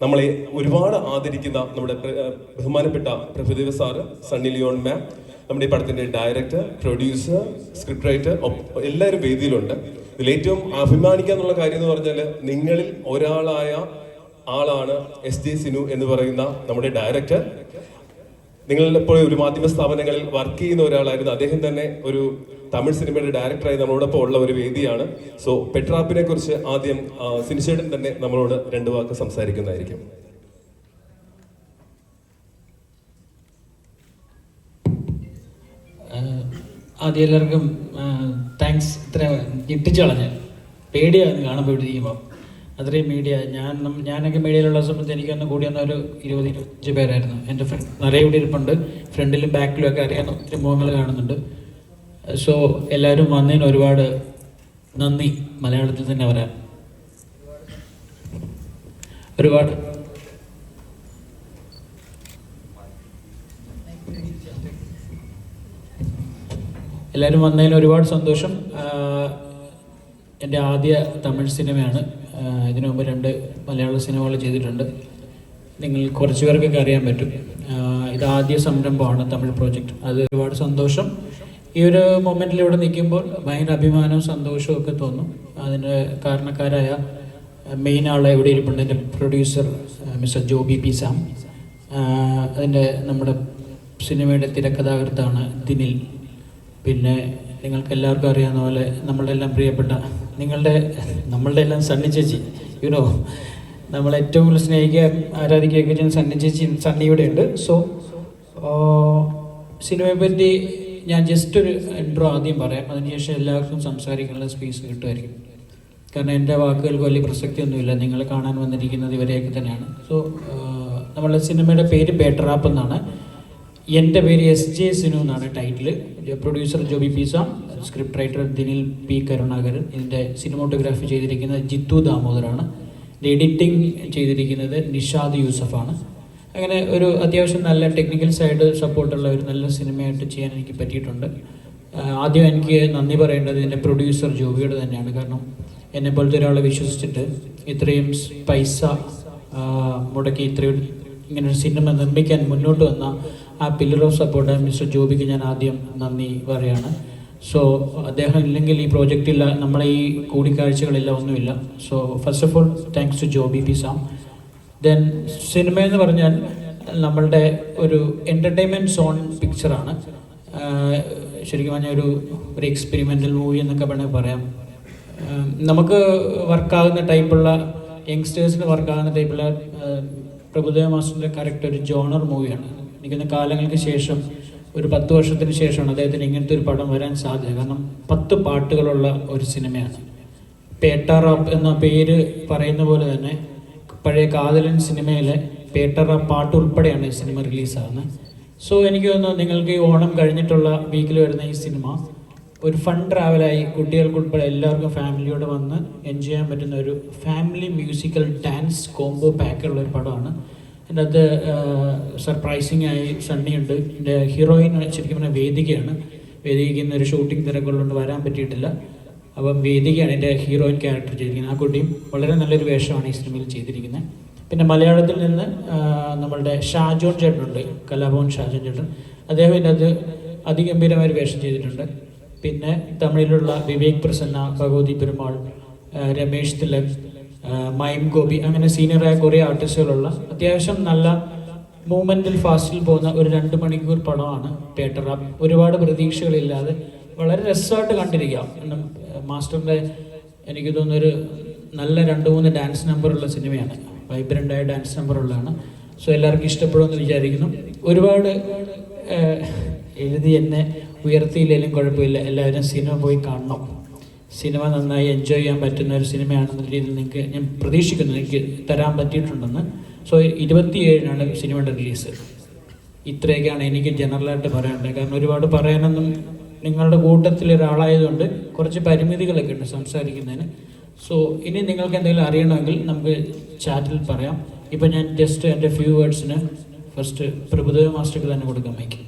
നമ്മളെ ഒരുപാട് ആദരിക്കുന്ന നമ്മുടെ ബഹുമാനപ്പെട്ട Prabhudeva sir Sunny Leone ma'am നമ്മുടെ ഈ പടത്തിന്റെ ഡയറക്ടർ പ്രൊഡ്യൂസർ സ്ക്രിപ്റ്റ് റൈറ്റർ എല്ലാവരും വേദിയിലുണ്ട്. ഇതിൽ ഏറ്റവും അഭിമാനിക്കാന്നുള്ള കാര്യം എന്ന് പറഞ്ഞാൽ നിങ്ങളിൽ ഒരാളായ ആളാണ് എസ് ജെ സിനു എന്ന് പറയുന്ന നമ്മുടെ ഡയറക്ടർ നിങ്ങൾ ഇപ്പോൾ ഒരു മാധ്യമ സ്ഥാപനങ്ങളിൽ വർക്ക് ചെയ്യുന്ന ഒരാളായിരുന്നു. അദ്ദേഹം തന്നെ ഒരു തമിഴ് സിനിമയുടെ ഡയറക്ടറായി നമ്മളോടൊപ്പം ഉള്ള ഒരു വേദിയാണ്. സോ പെട്രാപ്പിനെ കുറിച്ച് ആദ്യം സിനിശേടൻ തന്നെ നമ്മളോട് രണ്ട് വാക്ക് സംസാരിക്കുന്നതായിരിക്കും. ആദ്യം എല്ലാവർക്കും താങ്ക്സ് ഇത്ര ഞെട്ടിച്ചു കളഞ്ഞ്. പേടിയായിരുന്നു കാണുമ്പോൾ ഇവിടെ ഇരിക്കുമ്പോൾ അത്രയും മീഡിയ ഞാൻ ഞാനൊക്കെ മീഡിയയിലുള്ള സമയത്ത് എനിക്കൊന്ന് കൂടി വന്ന ഒരു ഇരുപത് ഇരുപത്തഞ്ച് പേരായിരുന്നു എന്റെ ഫ്രണ്ട് നിറയെ ഇവിടെ ഇരിപ്പുണ്ട്. ഫ്രണ്ടിലും ബാക്കിലും ഒക്കെ അറിയാവുന്ന ഒത്തിരി മുഖങ്ങൾ കാണുന്നുണ്ട്. സോ എല്ലാവരും വന്നതിന് ഒരുപാട് നന്ദി. മലയാളത്തിൽ തന്നെ വരാൻ ഒരുപാട്. എല്ലാവരും വന്നതിന് ഒരുപാട് സന്തോഷം. എന്റെ ആദ്യ തമിഴ് സിനിമയാണ്. ഇതിനു മുമ്പ് രണ്ട് മലയാള സിനിമകൾ ചെയ്തിട്ടുണ്ട്. നിങ്ങൾ കുറച്ച് പേർക്കൊക്കെ അറിയാൻ പറ്റും. ഇത് ആദ്യ സംരംഭമാണ് തമിഴ് പ്രോജക്റ്റ് അത് ഒരുപാട് സന്തോഷം. ഈ ഒരു മൊമെന്റിൽ ഇവിടെ നിൽക്കുമ്പോൾ ഭയങ്കര അഭിമാനവും സന്തോഷവും ഒക്കെ തോന്നും. അതിന് കാരണക്കാരായ മെയിൻ ആളെ ഇവിടെ ഇരിപ്പുണ്ട്. എന്റെ producer mister Joby P Sam. അതിന്റെ നമ്മുടെ സിനിമയുടെ തിരക്കഥാകൃത്താണ് ദിനിൽ. പിന്നെ നിങ്ങൾക്ക് എല്ലാവർക്കും അറിയാവുന്ന പോലെ നമ്മളുടെ എല്ലാം പ്രിയപ്പെട്ട നിങ്ങളുടെ നമ്മളുടെ എല്ലാം സണ്ണി ചേച്ചി യുനോ നമ്മൾ ഏറ്റവും കൂടുതൽ സ്നേഹിക്കുക ആരാധിക്കുകയൊക്കെ ചെയ്യുന്ന സണ്ണി ചേച്ചി സണ്ണി ഇവിടെ ഉണ്ട്. സോ സിനിമയെ പറ്റി ഞാൻ ജസ്റ്റ് ഒരു ഇൻട്രോ ആദ്യം പറയാം. അതിനുശേഷം എല്ലാവർക്കും സംസാരിക്കാനുള്ള സ്പേസ് കിട്ടുമായിരിക്കും. കാരണം എന്റെ വാക്കുകൾക്ക് വലിയ പ്രസക്തിയൊന്നുമില്ല. നിങ്ങൾ കാണാൻ വന്നിരിക്കുന്നത് ഇവരെയൊക്കെ തന്നെയാണ്. സോ നമ്മളുടെ സിനിമയുടെ പേര് ബേട്ടറാപ്പ് എന്നാണ് എന്റെ പേര് എസ് ജെ സിനു എന്നാണ് title producer Joby പീസ script writer Dinil P Karunakaran ഇതിന്റെ സിനിമോട്ടോഗ്രാഫി ചെയ്തിരിക്കുന്നത് ജിത്തു ദാമോദറാണ് എഡിറ്റിംഗ് ചെയ്തിരിക്കുന്നത് നിഷാദ് യൂസഫാണ്. അങ്ങനെ ഒരു അത്യാവശ്യം നല്ല ടെക്നിക്കൽ സൈഡ് സപ്പോർട്ടുള്ള ഒരു നല്ല സിനിമയായിട്ട് ചെയ്യാൻ എനിക്ക് പറ്റിയിട്ടുണ്ട്. ആദ്യം എനിക്ക് നന്ദി പറയേണ്ടത് ഇതിന്റെ പ്രൊഡ്യൂസർ ജോബിയോട് തന്നെയാണ്. കാരണം എന്നെ പോലത്തെ ഒരാളെ വിശ്വസിച്ചിട്ട് ഇത്രയും പൈസ മുടക്കി ഇത്രയും ഇങ്ങനെ ഒരു സിനിമ നിർമ്മിക്കാൻ മുന്നോട്ട് വന്ന ആ പില്ലർ ഓഫ് സപ്പോർട്ട് മിസ്റ്റർ ജോബിക്ക് ഞാൻ ആദ്യം നന്ദി പറയാണ്. സോ അദ്ദേഹം ഇല്ലെങ്കിൽ ഈ പ്രോജക്റ്റില്ല നമ്മളെ ഈ കൂടിക്കാഴ്ചകളില്ല ഒന്നുമില്ല. So first of all thanks to Joby P Sam. Then cinema എന്ന് പറഞ്ഞാൽ നമ്മളുടെ ഒരു എന്റർടൈൻമെന്റ് സോൺ പിക്ചറാണ് ശരിക്കും പറഞ്ഞാൽ ഒരു ഒരു എക്സ്പെരിമെന്റൽ മൂവി എന്നൊക്കെ വേണമെങ്കിൽ പറയാം. നമുക്ക് വർക്കാകുന്ന ടൈപ്പുള്ള യങ്സ്റ്റേഴ്സിന് വർക്കാകുന്ന ടൈപ്പുള്ള പ്രഭുദേവ മാസ്റ്ററിന്റെ കറക്റ്റ് ഒരു ജോണർ മൂവിയാണ് എനിക്കൊന്ന് കാലങ്ങൾക്ക് ശേഷം ഒരു പത്ത് വർഷത്തിന് ശേഷമാണ് അദ്ദേഹത്തിന് ഇങ്ങനത്തെ ഒരു പടം വരാൻ സാധ്യത. കാരണം പത്ത് പാട്ടുകളുള്ള ഒരു സിനിമയാണ്. പേട്ടറാപ്പ് എന്ന പേര് പറയുന്ന പോലെ തന്നെ പഴയ കാതലൻ സിനിമയിലെ പേട്ടറാപ്പ് പാട്ട് ഉൾപ്പെടെയാണ് ഈ സിനിമ റിലീസാകുന്നത്. സോ എനിക്ക് തോന്നുന്നു നിങ്ങൾക്ക് ഈ ഓണം കഴിഞ്ഞിട്ടുള്ള വീക്കിൽ വരുന്ന ഈ സിനിമ ഒരു ഫൺ ട്രാവലായി കുട്ടികൾക്കുൾപ്പെടെ എല്ലാവർക്കും ഫാമിലിയോട് വന്ന് എൻജോയ് ചെയ്യാൻ പറ്റുന്ന ഒരു ഫാമിലി മ്യൂസിക്കൽ ഡാൻസ് കോംബോ പാക്കുള്ള ഒരു പടമാണ്. അത് സർപ്രൈസിങ് ആയി സണ്ണിയുണ്ട്. എന്റെ ഹീറോയിൻ ശരിക്കും പറഞ്ഞാൽ വേദികയാണ്. വേദികയ്ക്ക് ഇന്നൊരു ഷൂട്ടിംഗ് തിരക്കുള്ളതുകൊണ്ട് വരാൻ പറ്റിയിട്ടില്ല. അപ്പം വേദികയാണ് എന്റെ ഹീറോയിൻ ക്യാരക്ടർ ചെയ്തിരിക്കുന്നത്. ആ കുട്ടിയും വളരെ നല്ലൊരു വേഷമാണ് ഈ സിനിമയിൽ ചെയ്തിരിക്കുന്നത്. പിന്നെ മലയാളത്തിൽ നിന്ന് നമ്മളുടെ ഷാജോൺ ചേട്ടനുണ്ട്. കലാഭവൻ ഷാജോൺ ചേട്ടൻ. അദ്ദേഹം ഇതിനകത്ത് അത് അതിഗംഭീരമായൊരു വേഷം ചെയ്തിട്ടുണ്ട്. പിന്നെ തമിഴിലുള്ള വിവേക് പ്രസന്ന ഭഗവതി പെരുമാൾ രമേശ് തിലക് മൈം ഗോപി അങ്ങനെ സീനിയറായ കുറേ ആർട്ടിസ്റ്റുകളുള്ള അത്യാവശ്യം നല്ല മൂവ്മെന്റിൽ ഫാസ്റ്റിൽ പോകുന്ന ഒരു രണ്ട് മണിക്കൂർ പടമാണ് പേട്ടറ ഒരുപാട് പ്രതീക്ഷകളില്ലാതെ വളരെ രസമായിട്ട് കണ്ടിരിക്കാം. മാസ്റ്ററിന്റെ എനിക്ക് തോന്നുന്നൊരു നല്ല രണ്ട് മൂന്ന് ഡാൻസ് നമ്പറുള്ള സിനിമയാണ്. വൈബ്രന്റായ ഡാൻസ് നമ്പറുള്ളതാണ് സോ എല്ലാവർക്കും ഇഷ്ടപ്പെടുമെന്ന് വിചാരിക്കുന്നു. ഒരുപാട് എഴുതി എന്നെ ഉയർത്തിയില്ലെങ്കിലും കുഴപ്പമില്ല. എല്ലാവരും സിനിമ പോയി കാണണം. സിനിമ നന്നായി എൻജോയ് ചെയ്യാൻ പറ്റുന്ന ഒരു സിനിമയാണെന്ന രീതിയിൽ നിങ്ങൾക്ക് ഞാൻ പ്രതീക്ഷിക്കുന്നു. എനിക്ക് തരാൻ പറ്റിയിട്ടുണ്ടെന്ന്. സോ ഇരുപത്തിയേഴിനാണ് സിനിമയുടെ റിലീസ് ഇത്രയൊക്കെയാണ് എനിക്ക് ജനറലായിട്ട് പറയാനുള്ളത്. കാരണം ഒരുപാട് പറയാനൊന്നും നിങ്ങളുടെ കൂട്ടത്തിൽ ഒരാളായതുകൊണ്ട് കുറച്ച് പരിമിതികളൊക്കെ ഉണ്ട് സംസാരിക്കുന്നതിന്. സോ ഇനി നിങ്ങൾക്ക് എന്തെങ്കിലും അറിയണമെങ്കിൽ നമുക്ക് ചാറ്റിൽ പറയാം. ഇപ്പം ഞാൻ ജസ്റ്റ് എന്റെ ഫ്യൂ വേർഡ്സിന് ഫസ്റ്റ് പ്രഭുദേവ മാസ്റ്റർക്ക് തന്നെ കൊടുക്കാൻ വയ്ക്കും